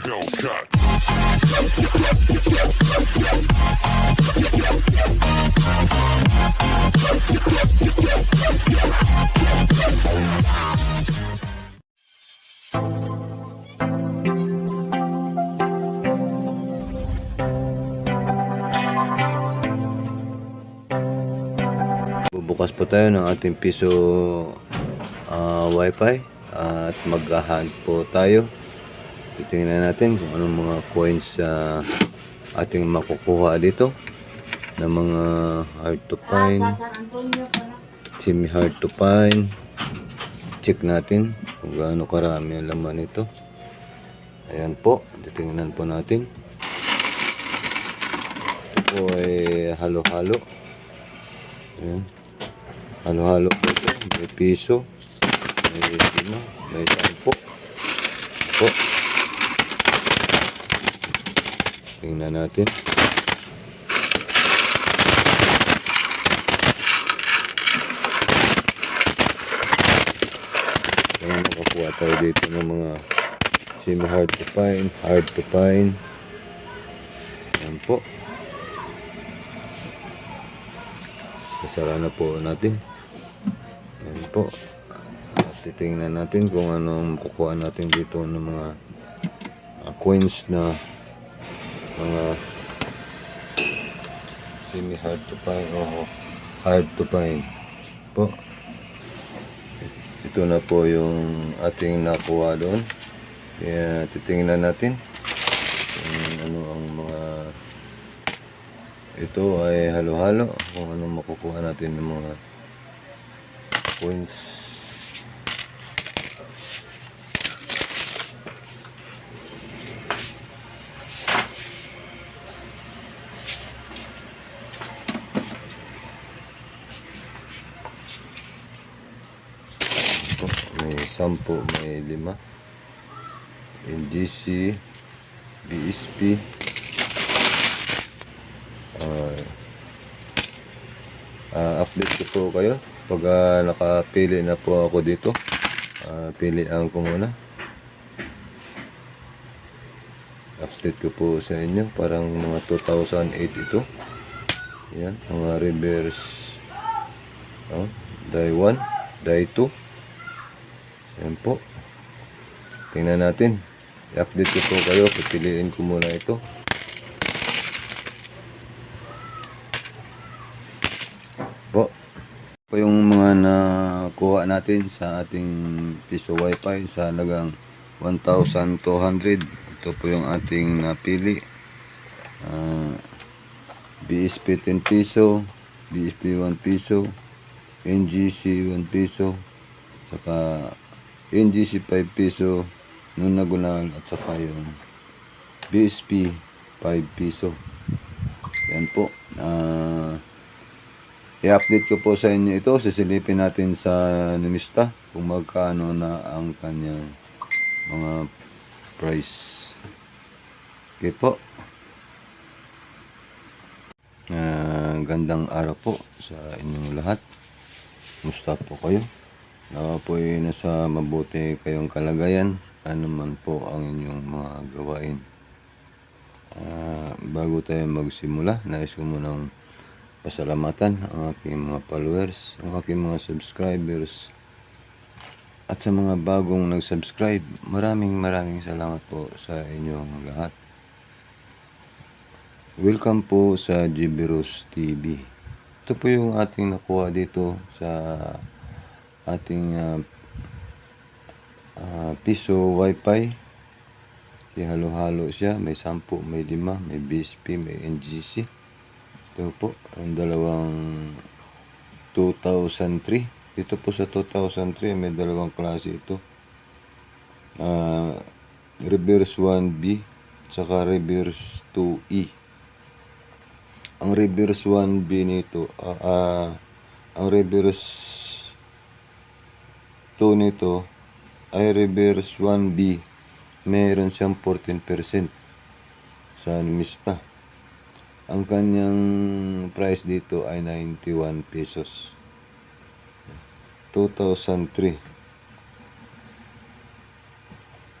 Hellcat. Po tayo ng ating piso ah, wifi at maghahunt po tayo. Titingnan natin kung anong mga coins sa ating makukuha dito ng mga hard to find, semi hard to find. Check natin kung gaano karami ang laman nito. Ayan po, titingnan po natin. Ito po ay halo-halo. Ayan. Halo-halo po ito. May piso. May lima. May sampo. Po. Tingnan natin. Kaya makakuha tayo dito ng mga semi hard to find, hard to find. Ayan po. Sasara na po natin. Ayan po. At titingnan natin kung anong kukuha natin dito ng mga uh, coins na mga semi hard to find o hard to find po. Ito na po yung ating nakuha doon. Kaya titingnan natin kung ano ang mga ito ay halo-halo kung ano makukuha natin ng mga coins. Ito, May sampu, may lima. NGC, BSP, Ah, ah, update ko po kayo. Pag ah, nakapili na po ako dito uh, pilian ko muna. Update ko po sa inyo parang mga 2008 ito. Yan mga reverse oh, die 1 die 2 yan po tingnan natin i-update ko po kayo pipiliin ko muna ito po. Po yung mga nakuha natin sa ating piso wifi sa halagang 1,200. Ito po yung ating napili. Ah, BSP 10 piso, BSP 1 piso, NGC 1 piso, saka NGC 5 piso, nung nagunan at saka yung BSP 5 piso. Yan po. Ah, I-update ko po sa inyo ito. Sisilipin natin sa Numista kung magkano na ang kanyang mga price. Okay po. Ah, gandang araw po sa inyong lahat. Musta po kayo? Nawa po ay nasa mabuti kayong kalagayan. Ano man po ang inyong mga gawain. Ah, bago tayo magsimula, nais ko munang pasalamatan ang aking mga followers, ang aking mga subscribers, at sa mga bagong nag-subscribe. Maraming maraming salamat po sa inyong lahat. Welcome po sa Jibiros TV. Ito po yung ating nakuha dito sa ating ah, ah, piso wifi. Kasi halo-halo siya. May 10, may 5, may BSP, may NGC. Ito po, ang dalawang 2003. Dito po sa 2003, may dalawang klase ito. Ah, reverse 1B, saka reverse 2E. Ang reverse 1B nito, ah, ah, ang reverse 2 nito, ay reverse 1B, meron siyang 14% sa Mista. Ang kanyang price dito ay 91 pesos. 2003.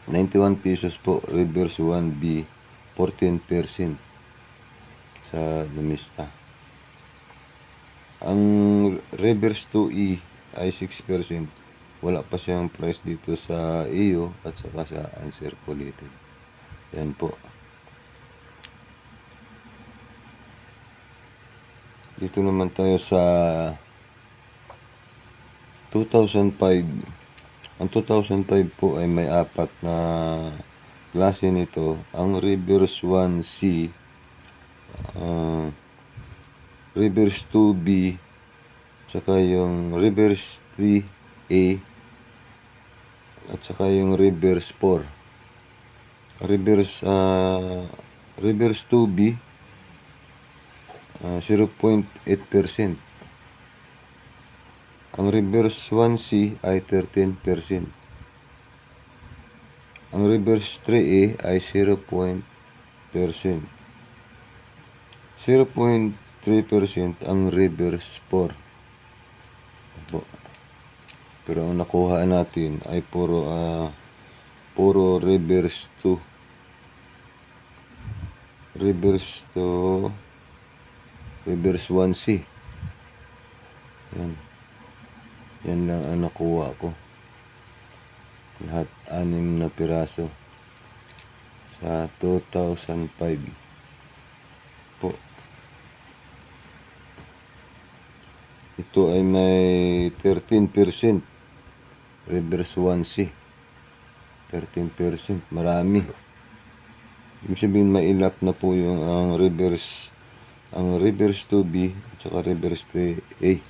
91 pesos po. Reverse 1B, 14% sa Lumista. Ang reverse 2E ay 6%. Wala pa siyang price dito sa iyo at saka sa uncirculated. Yan po. Dito naman tayo sa 2005. Ang 2005 po ay may apat na klase nito. Ang reverse 1C, ah, reverse 2B, tsaka yung reverse 3A, at saka yung reverse 4. Reverse, ah, reverse 2B, ah, 0.8%. Ang reverse 1C ay 13%. Ang reverse 3A ay 0.0%. 0.3% ang reverse 4. Po. Pero ang nakuha natin ay puro ah, puro reverse 2. Reverse to reverse 1C. Yan. Yan lang ang nakuha ko. Lahat anim na piraso. Sa 2005. Po. Ito ay may 13%. Reverse 1C. 13%. Marami. Ibig sabihin mailap na po yung ang reverse ang reverse 2B at saka reverse 3A.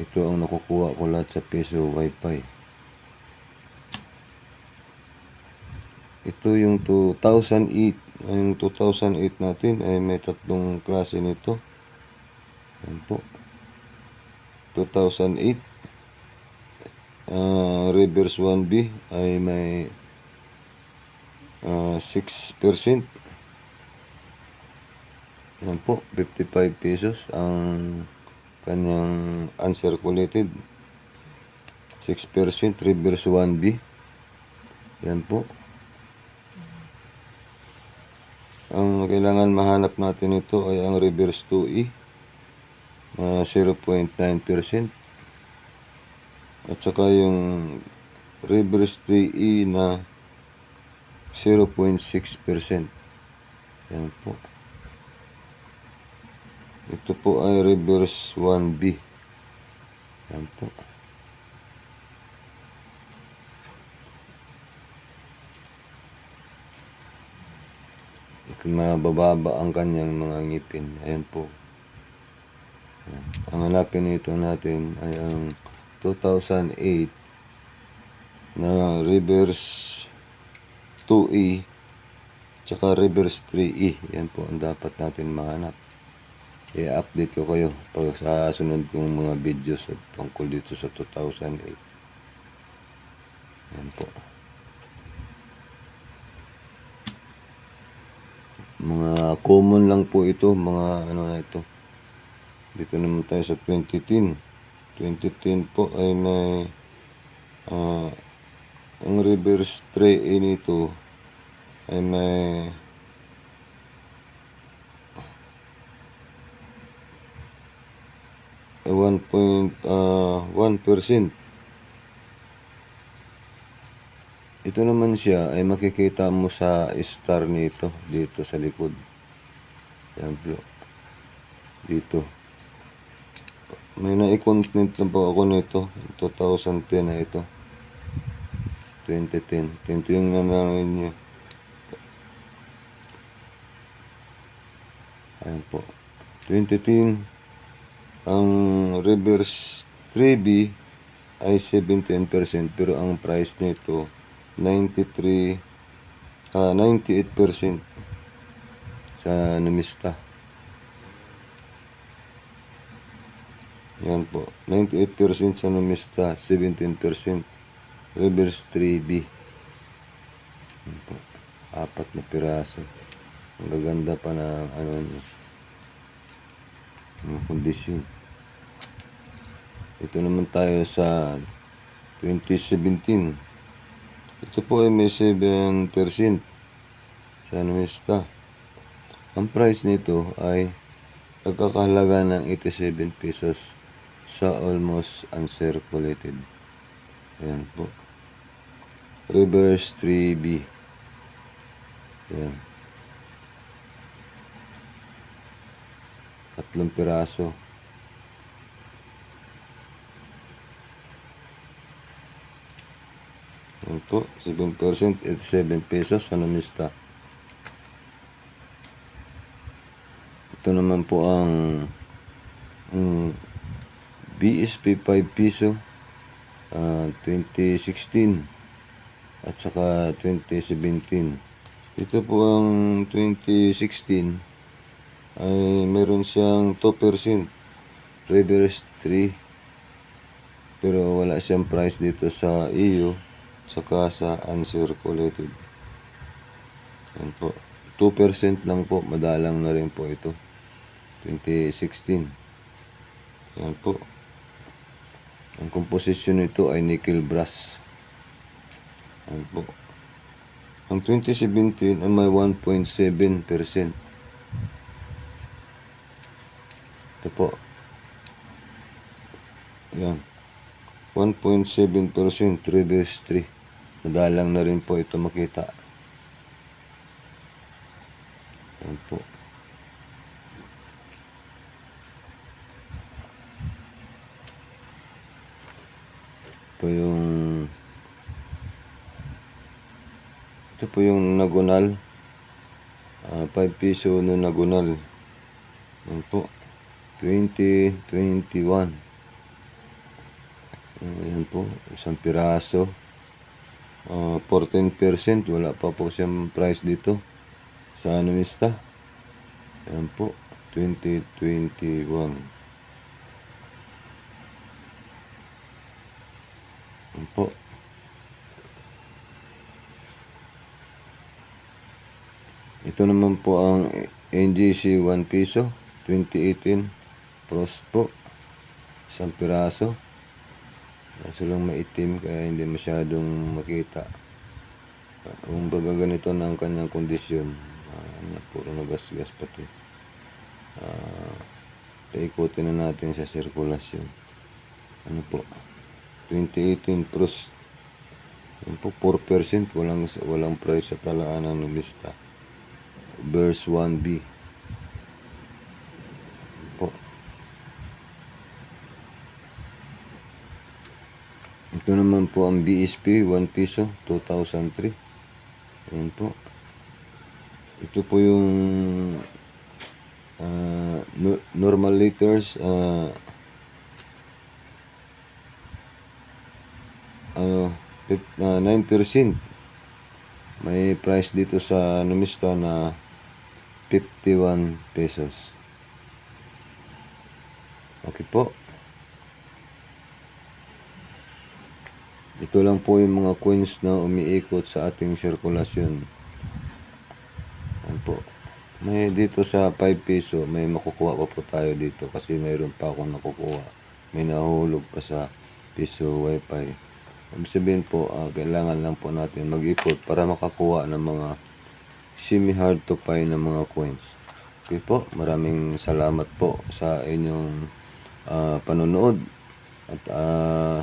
Ito ang nakukuha ko lahat sa peso wifi. Ito yung 2008. Yung 2008 natin ay may tatlong klase nito. Yan po. 2008. Ah, reverse 1B ay may ah, 6%. Yan po, 55 pesos ang kanyang uncirculated. 6% reverse 1B yan po. Ang kailangan mahanap natin ito ay ang reverse 2E na 0.9% at saka yung reverse 3E na 0.6% yan po ito po ay reverse 1B. Yan po. Ito mabababa ang kanyang mga ngipin. Ayan po. Ayan. Ang hanapin nito natin ay ang 2008 na reverse 2E tsaka reverse 3E. Yan po ang dapat natin mahanap. I-update ko kayo pag sa sunod kong mga videos at tungkol dito sa 2008 yan po. Mga common lang po ito mga ano na ito. Dito naman tayo sa 2010 2010 po ay may ah, ang reverse 3A nito ay may ay 1.1%. Ito naman siya ay makikita mo sa star nito dito sa likod. Yan bro. Dito. May na-content na po ako nito. 2010 na ito. 2010. Tingnan na lang ninyo. Ayan po. 2010 ang reverse 3B ay 17% pero ang price nito 93 ah 98% sa Numista. Yan po. 98% sa Numista, 17% reverse 3B. Yan po. Apat na piraso. Ang gaganda pa na ano niya mga kondisyon. Ito naman tayo sa 2017. Ito po ay may 7% sa Nuesta. Ang price nito ay nagkakahalaga ng 87 pesos sa almost uncirculated. Ayan po. Reverse 3B. Ayan. Tatlong piraso. Ayan po. 7%, 87 pesos sa Numista. Ito naman po ang mm, BSP 5 piso ah, 2016 at saka 2017. Ito po ang 2016 ay meron siyang 2% reverse 3 pero wala siyang price dito sa EU saka sa uncirculated. Yan po. 2% lang po. Madalang na rin po ito. 2016. Yan po. Ang composition nito ay nickel brass. Yan po. Ang 2017 ay may 1.7%. Ito po. Yan. 1.7% reverse 3. Madalang na rin po ito makita. Yan po. Ito yung ito po yung nagunal. Ah, 5 piso no nagunal. Yan po. 2021. Ayan po, isang piraso. Ah, 14%, wala pa po siyang price dito sa Anumista. Ayan po, 2021. Ayan po. Ito naman po ang NGC 1 piso, 2018. Pros po, isang piraso. Kaso lang maitim kaya hindi masyadong makita. Kung baga ganito na ang kanyang kondisyon, ano, puro nagasgas pati. Ah, paikutin na natin sa sirkulasyon. Ano po? 2018 pros. Yan po, 4%. Walang, walang price sa talaanan ng lista. Verse 1B. Po. Ito naman po ang BSP, 1 piso, 2003. Ayan po. Ito po yung no- normal liters, ah, ano, fif- ah, 9%. May price dito sa Numista na 51 pesos. Okay po. Ito lang po yung mga coins na umiikot sa ating sirkulasyon. Yan po. May dito sa 5 peso, may makukuha pa po tayo dito kasi mayroon pa akong nakukuha. May nahulog pa sa piso wifi. Ibig sabihin po, ah, kailangan lang po natin mag-ikot para makakuha ng mga semi-hard to find na mga coins. Okay po, maraming salamat po sa inyong ah, panonood at ah,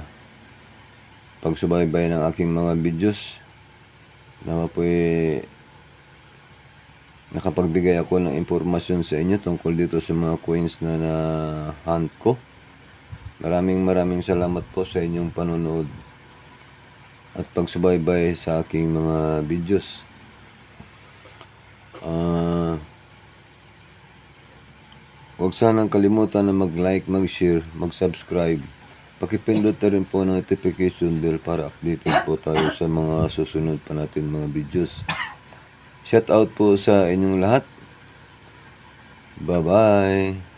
pagsubaybay ng aking mga videos. Nawa po eh, nakapagbigay ako ng impormasyon sa inyo tungkol dito sa mga coins na na hunt ko. Maraming maraming salamat po sa inyong panonood at pagsubaybay sa aking mga videos. Ah, huwag sanang kalimutan na mag-like, mag-share, mag-subscribe. Pakipindot na rin po ng notification bell para updated po tayo sa mga susunod pa natin mga videos. Shout out po sa inyong lahat. Bye-bye.